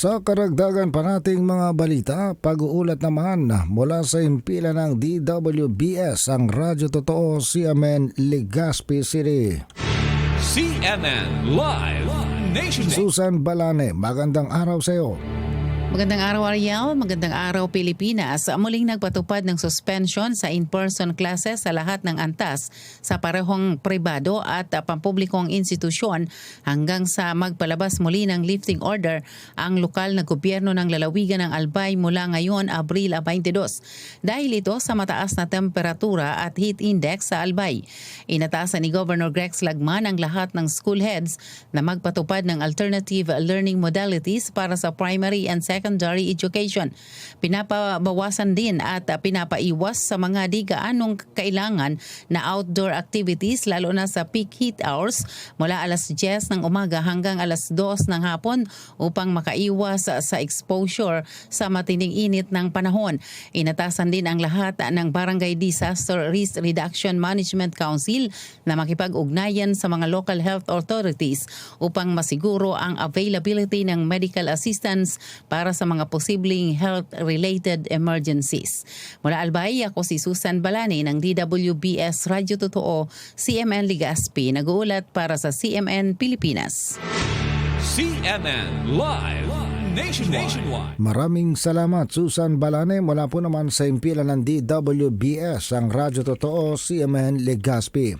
Sa karagdagan pa nating mga balita, pag-uulat naman mula sa impila ng DWBS ang Radyo Totoo CMN Legazpi City. CNN Live Nation Susan Balane, magandang araw sa iyo. Magandang araw Ariel, magandang araw Pilipinas. Muling nagpatupad ng suspension sa in-person classes sa lahat ng antas sa parehong pribado at pampublikong institusyon hanggang sa magpalabas muli ng lifting order ang lokal na gobyerno ng lalawigan ng Albay mula ngayon Abril 22. Dahil ito sa mataas na temperatura at heat index sa Albay. Inatasan ni Governor Grex Lagman ang lahat ng school heads na magpatupad ng alternative learning modalities para sa primary and secondary education. Pinapabawasan din at pinapaiwas sa mga di gaanong kailangan na outdoor activities lalo na sa peak heat hours mula alas 10 ng umaga hanggang alas 2 ng hapon upang makaiwas sa exposure sa matinding init ng panahon. Inatasan din ang lahat ng Barangay Disaster Risk Reduction Management Council na makipag-ugnayan sa mga local health authorities upang masiguro ang availability ng medical assistance para sa mga posibleng health-related emergencies. Mula Albay, ako si Susan Balani ng DWBS Radyo Totoo, CMN Ligaspi, nag-uulat para sa CMN Pilipinas. CNN Live Nationwide. Maraming salamat Susan Balane mula po naman sa impila ng DWBS ang Radyo Totoo CMN Legazpi.